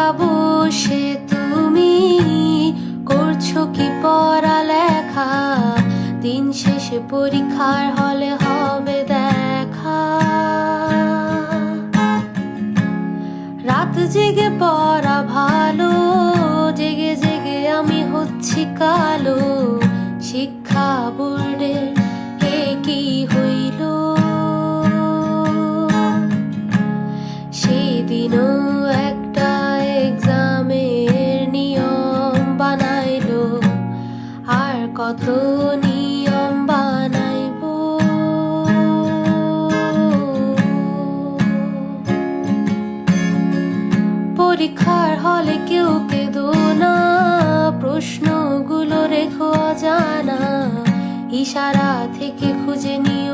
একা বসে তুমি? করছ কি পড়ালেখা? দিন শেষে পরীক্ষার হলে হবে দেখা। রাত জেগে পড়া কত নিয়ম বানাইব? পরীক্ষার হলে কেউ কেঁদো না, প্রশ্নগুলো রেখো জানা ইশারা থেকে খুঁজে নিয়ে